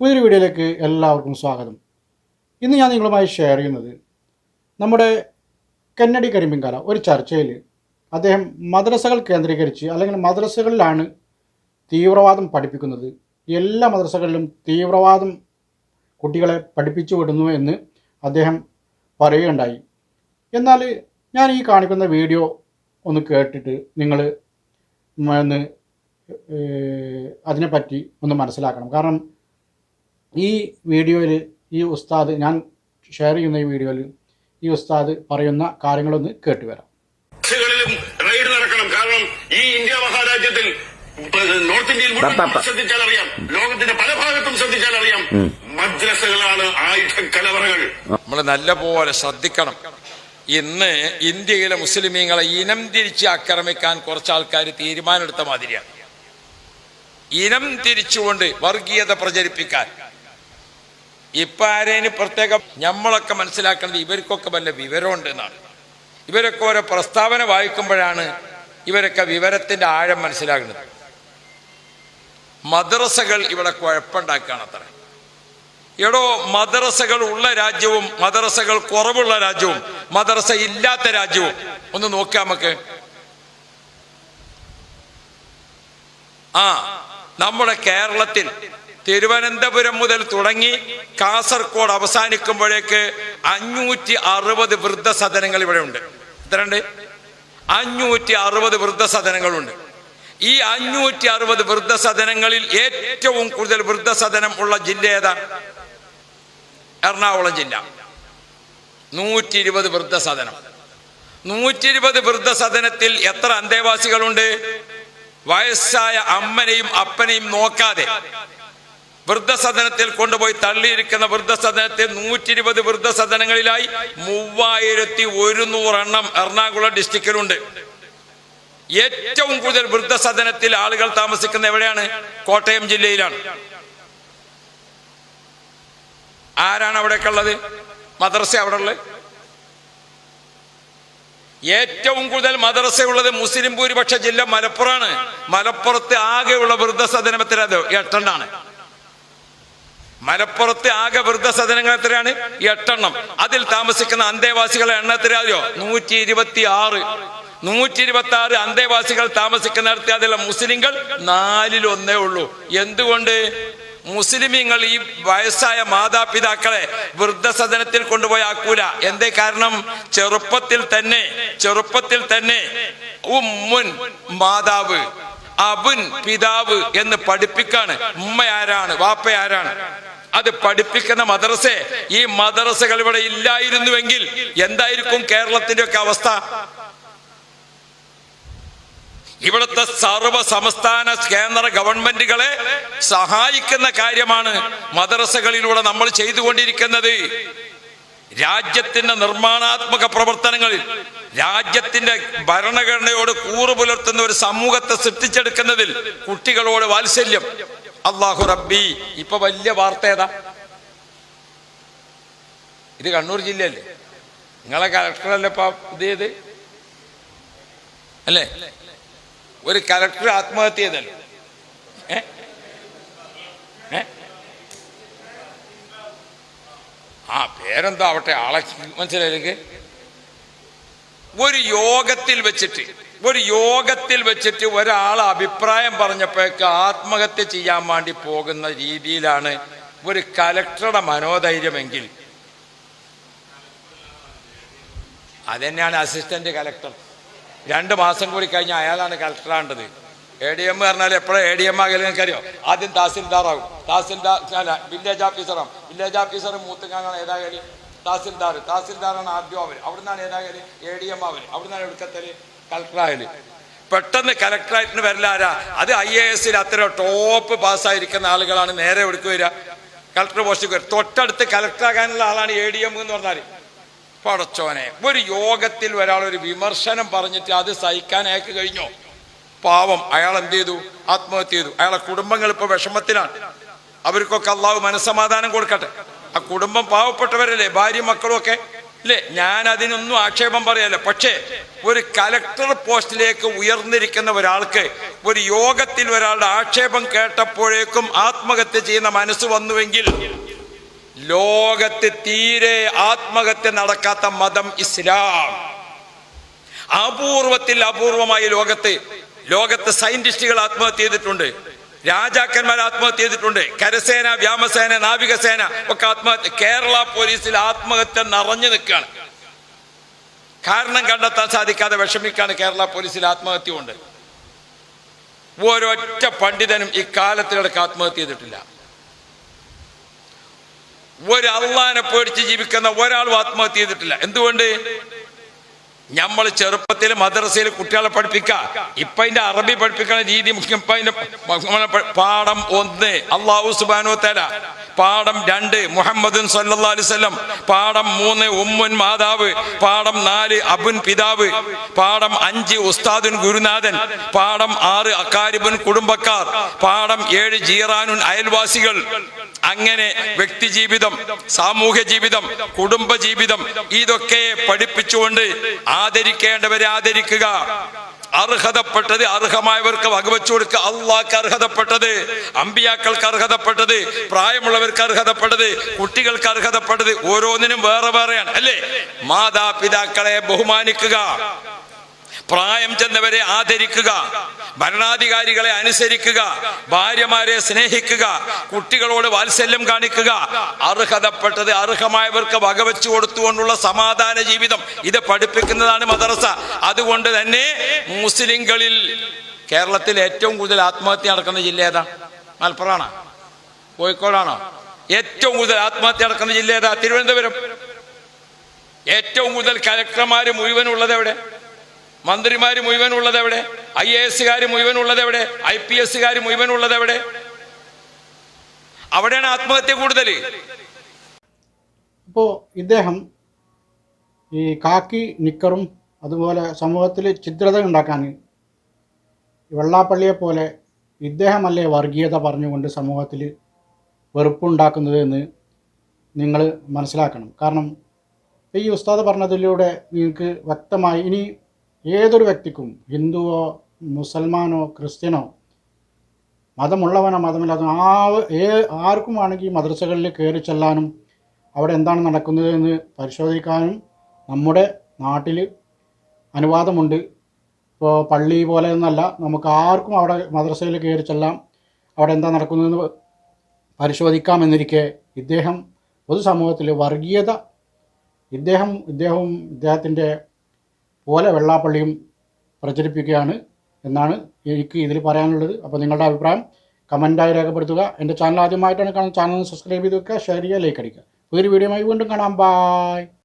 പുതിയൊരു വീഡിയോയിലേക്ക് എല്ലാവർക്കും സ്വാഗതം. ഇന്ന് ഞാൻ നിങ്ങളുമായി ഷെയർ ചെയ്യുന്നത് നമ്മുടെ കന്നഡി കരിമ്പിൻകാല ഒരു ചർച്ചയിൽ അദ്ദേഹം മദ്രസകൾ കേന്ദ്രീകരിച്ച് അല്ലെങ്കിൽ മദ്രസകളിലാണ് തീവ്രവാദം പഠിപ്പിക്കുന്നത്. എല്ലാ മദ്രസകളിലും തീവ്രവാദം കുട്ടികളെ പഠിപ്പിച്ചു വിടുന്നു എന്ന് അദ്ദേഹം പറയുകയുണ്ടായി. എന്നാൽ ഞാൻ ഈ കാണിക്കുന്ന വീഡിയോ ഒന്ന് കേട്ടിട്ട് നിങ്ങൾ ഒന്ന് അതിനെപ്പറ്റി ഒന്ന് മനസ്സിലാക്കണം. കാരണം ഈ വീഡിയോയിൽ ഈ ഉസ്താദ് ഞാൻ ഷെയർ ചെയ്യുന്ന ഈ വീഡിയോയിൽ ഈ ഉസ്താദ് പറയുന്ന കാര്യങ്ങളൊന്ന് കേട്ടുവരാം റെയ്ഡ് നടക്കണം. കാരണം ഈ ഇന്ത്യ മഹാരാജ്യത്തിൽ നോർത്ത് ഇന്ത്യയിൽ മുഴുവൻ ശ്രദ്ധിച്ചാൽ അറിയാം ലോകത്തിന്റെ പല ഭാഗത്തും ശ്രദ്ധിച്ചാൽ അറിയാം മദ്രസകളാണ് ആയുധ കലവറകൾ. നമ്മൾ നല്ലപോലെ ശ്രദ്ധിക്കണം. ഇന്ന് ഇന്ത്യയിലെ മുസ്ലിമീങ്ങളെ ഇനം തിരിച്ച് ആക്രമിക്കാൻ കുറച്ച് ആൾക്കാർ തീരുമാനമെടുത്ത മാതിരിയാണ്. ഇനം തിരിച്ചുകൊണ്ട് വർഗീയത പ്രചരിപ്പിക്കാൻ. ഇപ്പൊ ആരേന് പ്രത്യേകം നമ്മളൊക്കെ മനസ്സിലാക്കുന്നത് ഇവർക്കൊക്കെ വല്ല വിവരമുണ്ട് എന്നാണ് ഇവരൊക്കെ ഓരോ പ്രസ്താവന വായിക്കുമ്പോഴാണ് ഇവരൊക്കെ വിവരത്തിന്റെ ആഴം മനസ്സിലാകുന്നത്. മദ്രസകൾ ഇവിടെ കുഴപ്പമുണ്ടാക്കുകയാണ് അത്ര. എടോ മദ്രസകൾ ഉള്ള രാജ്യവും മദ്രസകൾ കുറവുള്ള രാജ്യവും മദ്രസ ഇല്ലാത്ത രാജ്യവും ഒന്ന് നോക്കാം നമുക്ക്. ആ നമ്മുടെ കേരളത്തിൽ തിരുവനന്തപുരം മുതൽ തുടങ്ങി കാസർഗോഡ് അവസാനിക്കുമ്പോഴേക്ക് അഞ്ഞൂറ്റി അറുപത് വൃദ്ധസദനങ്ങൾ ഇവിടെ ഉണ്ട് എത്രയുണ്ട്? അഞ്ഞൂറ്റി അറുപത് വൃദ്ധസദനങ്ങളുണ്ട്. ഈ അഞ്ഞൂറ്റി അറുപത് വൃദ്ധസദനങ്ങളിൽ ഏറ്റവും കൂടുതൽ വൃദ്ധസദനം ഉള്ള ജില്ല ഏതാണ്? എറണാകുളം ജില്ല. നൂറ്റി ഇരുപത് വൃദ്ധസദനം. നൂറ്റി ഇരുപത് വൃദ്ധസദനത്തിൽ എത്ര അന്തേവാസികളുണ്ട്? വയസ്സായ അമ്മനെയും അപ്പനെയും നോക്കാതെ. വൃദ്ധസദനത്തിൽ കൊണ്ടുപോയി തള്ളിയിരിക്കുന്ന വൃദ്ധസദനത്തിൽ നൂറ്റി ഇരുപത് വൃദ്ധസദനങ്ങളിലായി മൂവായിരത്തി ഒരുന്നൂറെണ്ണം എറണാകുളം ഡിസ്ട്രിക്റ്റിലുണ്ട്. ഏറ്റവും കൂടുതൽ വൃദ്ധസദനത്തിൽ ആളുകൾ താമസിക്കുന്ന എവിടെയാണ്? കോട്ടയം ജില്ലയിലാണ്. ആരാണ് അവിടെയൊക്കെ ഉള്ളത്? മദ്രസ അവിടെ ഉള്ളത്? ഏറ്റവും കൂടുതൽ മദ്രസ ഉള്ളത് മുസ്ലിം ഭൂരിപക്ഷ ജില്ല മലപ്പുറമാണ്. മലപ്പുറത്ത് ആകെയുള്ള വൃദ്ധസദനത്തിൽ അത് എട്ടെണ്ണാണ്. മലപ്പുറത്ത് ആകെ വൃദ്ധസദനങ്ങൾ എത്രയാണ്? എട്ടെണ്ണം. അതിൽ താമസിക്കുന്ന അന്തേവാസികളെ എണ്ണ എത്രയോ നൂറ്റി ഇരുപത്തി ആറ് നൂറ്റി ഇരുപത്തി ആറ് അന്തേവാസികൾ താമസിക്കുന്നിടത്ത് അതിലെ മുസ്ലിങ്ങൾ നാലിലൊന്നേ ഉള്ളൂ. എന്തുകൊണ്ട്? മുസ്ലിമീങ്ങൾ ഈ വയസ്സായ മാതാപിതാക്കളെ വൃദ്ധസദനത്തിൽ കൊണ്ടുപോയി ആക്കൂല. എന്തേ കാരണം? ചെറുപ്പത്തിൽ തന്നെ ചെറുപ്പത്തിൽ തന്നെ ഉമ്മുൻ മാതാവ് അബുൻ പിതാവ് എന്ന് പഠിപ്പിക്കാണ്. ഉമ്മ ആരാണ് വാപ്പ ആരാണ് അത് പഠിപ്പിക്കുന്ന മദ്രസ. ഈ മദ്രസകൾ ഇവിടെ ഇല്ലായിരുന്നുവെങ്കിൽ എന്തായിരിക്കും കേരളത്തിന്റെ ഒക്കെ അവസ്ഥ? ഇവിടുത്തെ സർവ സംസ്ഥാന കേന്ദ്ര ഗവൺമെന്റുകളെ സഹായിക്കുന്ന കാര്യമാണ് മദ്രസകളിലൂടെ നമ്മൾ ചെയ്തുകൊണ്ടിരിക്കുന്നത്. രാജ്യത്തിന്റെ നിർമ്മാണാത്മക പ്രവർത്തനങ്ങളിൽ രാജ്യത്തിന്റെ ഭരണഘടനയോട് കൂറു പുലർത്തുന്ന ഒരു സമൂഹത്തെ സൃഷ്ടിച്ചെടുക്കുന്നതിൽ കുട്ടികളോട് വാത്സല്യം. അള്ളാഹു റബ്ബി. ഇപ്പൊ വലിയ വാർത്ത ഏതാ? ഇത് കണ്ണൂർ ജില്ലയല്ലേ? നിങ്ങളെ കലക്ടറല്ലേ ഇപ്പൊ ഇത് ചെയ്ത്? അല്ലേ? ഒരു കലക്ടർ ആത്മഹത്യ ചെയ്തല്ലോ. ആ പേരെന്താ ആവട്ടെ ആളെ മനസ്സിലായില്ലെങ്കിൽ ഒരു യോഗത്തിൽ വെച്ചിട്ട് ഒരു യോഗത്തിൽ വെച്ചിട്ട് ഒരാൾ അഭിപ്രായം പറഞ്ഞപ്പോഴേക്ക് ആത്മഹത്യ ചെയ്യാൻ വേണ്ടി പോകുന്ന രീതിയിലാണ് ഒരു കലക്ടറുടെ മനോധൈര്യമെങ്കിൽ. അതന്നെയാണ് അസിസ്റ്റന്റ് കലക്ടർ. രണ്ട് മാസം കൂടി കഴിഞ്ഞാൽ അയാളാണ് കലക്ടറാണ്ടത് എ ഡി എം പറഞ്ഞാൽ എപ്പോഴും എ ഡി എം ആകലും നിങ്ങൾക്കറിയോ? ആദ്യം തഹസിൽദാറാകും തഹസിൽദാർ അല്ല വില്ലേജ് ഓഫീസറാകും വില്ലേജ് ഓഫീസർ മൂത്തുകാങ്ങാണ് ഏതായാലും തഹസിൽദാർ. തഹസിൽദാറാണ് ആദ്യം അവർ അവിടുന്നാണ് ഏതായാലും എ ഡി എം അവർ അവിടുന്നാണ് എടുക്കത്തൽ? കലക്ടറായാലും പെട്ടെന്ന് കലക്ടറായിട്ട് വരില്ല ആരാ? അത് ഐ എ എസിൽ അത്ര ടോപ്പ് പാസ്സായിരിക്കുന്ന ആളുകളാണ്. നേരെ എടുക്കു വരിക. കലക്ടർ പോസ്റ്റ് വരിക. തൊട്ടടുത്ത് കലക്ടറാകാനുള്ള ആളാണ് എ ഡി എം എന്ന് പറഞ്ഞാൽ പടച്ചോനെ ഒരു യോഗത്തിൽ ഒരാൾ ഒരു വിമർശനം പറഞ്ഞിട്ട് അത് സഹിക്കാൻ അയാൾക്ക് കഴിഞ്ഞോ? പാവം. അയാൾ എന്ത് ചെയ്തു? ആത്മഹത്യ ചെയ്തു. അയാളെ കുടുംബങ്ങൾ ഇപ്പൊ വിഷമത്തിലാണ്. അവർക്കൊക്കെ അള്ളാഹു മനസ്സമാധാനം കൊടുക്കട്ടെ. ആ കുടുംബം പാവപ്പെട്ടവരല്ലേ? ഭാര്യ മക്കളും ഒക്കെ? അല്ലേ ഞാൻ അതിനൊന്നും ആക്ഷേപം പറയല്ല. പക്ഷേ ഒരു കലക്ടർ പോസ്റ്റിലേക്ക് ഉയർന്നിരിക്കുന്ന ഒരാൾക്ക് ഒരു യോഗത്തിൽ ഒരാളുടെ ആക്ഷേപം കേട്ടപ്പോഴേക്കും ആത്മഹത്യ ചെയ്യുന്ന മനസ്സ് വന്നുവെങ്കിൽ ലോകത്ത് തീരെ ആത്മഹത്യ നടക്കാത്ത മതം ഇസ്ലാം. അപൂർവത്തിൽ അപൂർവമായി ലോകത്ത് ലോകത്ത് സയന്റിസ്റ്റുകൾ ആത്മഹത്യ ചെയ്തിട്ടുണ്ട്. രാജാക്കന്മാർ ആത്മഹത്യ ചെയ്തിട്ടുണ്ട്. കരസേന വ്യോമസേന നാവികസേന ഒക്കെ ആത്മഹത്യ കേരള പോലീസിൽ ആത്മഹത്യ നിറഞ്ഞു നിൽക്കുകയാണ്. കാരണം കണ്ടെത്താൻ സാധിക്കാതെ വിഷമിക്കാണ് കേരള പോലീസിൽ ആത്മഹത്യ ഉണ്ട് ഒരൊറ്റ പണ്ഡിതനും ഈ കാലത്തിലടക്ക് ആത്മഹത്യ ചെയ്തിട്ടില്ല. ഒരു അള്ളാനെ പേടിച്ച് ജീവിക്കുന്ന ഒരാളും ആത്മഹത്യ ചെയ്തിട്ടില്ല. എന്തുകൊണ്ട്? നമ്മൾ ചെറുപ്പത്തിൽ മദ്രസയിൽ കുട്ടികളെ പഠിപ്പിക്കുക ഇപ്പൊ അതിന്റെ അറബി പഠിപ്പിക്കുന്ന രീതി മുഖ്യം പാഠം ഒന്ന്. അള്ളാഹു സുബാനോ തല പാഠം രണ്ട് മുഹമ്മദ് സല്ലാ പാഠം മൂന്ന് ഉമ്മുൻ മാതാവ്. പാഠം നാല് അബുൻ പിതാവ്. പാഠം അഞ്ച് ഉസ്താദുൻ ഗുരുനാഥൻ. പാഠം ആറ് അക്കാരിബുൻ കുടുംബക്കാർ. പാഠം ഏഴ് ജീറാനുൻ അയൽവാസികൾ. അങ്ങനെ വ്യക്തി ജീവിതം സാമൂഹ്യ ജീവിതം കുടുംബ ജീവിതം ഇതൊക്കെ പഠിപ്പിച്ചുകൊണ്ട് ആദരിക്കേണ്ടവരെ ആദരിക്കുക. അർഹതപ്പെട്ടത് അർഹമായവർക്ക് വകവെച്ചു കൊടുക്കുക. അള്ളാഹ്ക്ക് അർഹതപ്പെട്ടത് അമ്പിയാക്കൾക്ക് അർഹതപ്പെട്ടത് പ്രായമുള്ളവർക്ക് അർഹതപ്പെട്ടത് കുട്ടികൾക്ക് അർഹതപ്പെട്ടത് ഓരോന്നിനും വേറെ വേറെയാണ് അല്ലേ? മാതാപിതാക്കളെ ബഹുമാനിക്കുക. പ്രായം ചെന്നവരെ ആദരിക്കുക ഭരണാധികാരികളെ അനുസരിക്കുക ഭാര്യമാരെ സ്നേഹിക്കുക കുട്ടികളോട് വാത്സല്യം കാണിക്കുക. അർഹതപ്പെട്ടത് അർഹമായവർക്ക് വകവെച്ചു കൊടുത്തുകൊണ്ടുള്ള സമാധാന ജീവിതം ഇത് പഠിപ്പിക്കുന്നതാണ് മദ്രസ. അതുകൊണ്ട് തന്നെ മുസ്ലിങ്ങളിൽ കേരളത്തിൽ ഏറ്റവും കൂടുതൽ ആത്മഹത്യ നടക്കുന്ന ജില്ല ഏതാ? മലപ്പുറമാണോ? കോഴിക്കോടാണോ? ഏറ്റവും കൂടുതൽ ആത്മഹത്യ നടക്കുന്ന ജില്ല ഏതാ? തിരുവനന്തപുരം. ഏറ്റവും കൂടുതൽ കലക്ടർമാർ മുഴുവനുള്ളത് എവിടെ? മന്ത്രിമാര് മുഴുവൻ ഉള്ളത് എവിടെ ഐ എ എസുകാർ മുഴുവൻ ഉള്ളത് എവിടെ ഐ പി എസുകാർ മുഴുവൻ ഉള്ളത് എവിടെ അവിടെയാണ് ആത്മഹത്യ കൂടുതൽ ഇപ്പോൾ ഇദ്ദേഹം ഈ കാക്കി നിക്കറും അതുപോലെ സമൂഹത്തിൽ ചിത്രത ഉണ്ടാക്കാൻ വെള്ളാപ്പള്ളിയെ പോലെ ഇദ്ദേഹമല്ലേ വർഗീയത പറഞ്ഞുകൊണ്ട് സമൂഹത്തിൽ വെറുപ്പുണ്ടാക്കുന്നത് എന്ന് നിങ്ങൾ മനസ്സിലാക്കണം. കാരണം ഈ ഉസ്താദ് പറഞ്ഞതിലൂടെ നിങ്ങൾക്ക് വ്യക്തമായി ഇനി ഏതൊരു വ്യക്തിക്കും ഹിന്ദുവോ മുസൽമാനോ ക്രിസ്ത്യനോ മതമുള്ളവനോ മതമില്ലാത്ത ആ ഏ ആർക്കും ആണെങ്കിൽ മദ്രസകളിൽ കയറി ചെല്ലാനും അവിടെ എന്താണ് നടക്കുന്നത് എന്ന് പരിശോധിക്കാനും നമ്മുടെ നാട്ടിൽ അനുവാദമുണ്ട്. ഇപ്പോൾ പള്ളി പോലെ ഒന്നല്ല നമുക്ക് ആർക്കും അവിടെ മദ്രസയിൽ കയറി ചെല്ലാം അവിടെ എന്താ നടക്കുന്നതെന്ന് പരിശോധിക്കാമെന്നിരിക്കെ ഇദ്ദേഹം പൊതുസമൂഹത്തിൽ വർഗീയത ഇദ്ദേഹം ഇദ്ദേഹവും ഇദ്ദേഹത്തിന്റെ പോലെ വെള്ളാപ്പള്ളിയും പ്രചരിപ്പിക്കുകയാണ് എന്നാണ് എനിക്ക് ഇതിൽ പറയാനുള്ളത്. അപ്പോൾ നിങ്ങളുടെ അഭിപ്രായം കമന്റായി രേഖപ്പെടുത്തുക. എന്റെ ചാനൽ ആദ്യമായിട്ടാണ് കാണുന്നത് ചാനൽ സബ്സ്ക്രൈബ് ചെയ്ത് വെക്കുക ഷെയർ ചെയ്യുക ലൈക്ക് അടിക്കുക. പുതിയൊരു വീഡിയോയുമായി വീണ്ടും കാണാം. ബായ്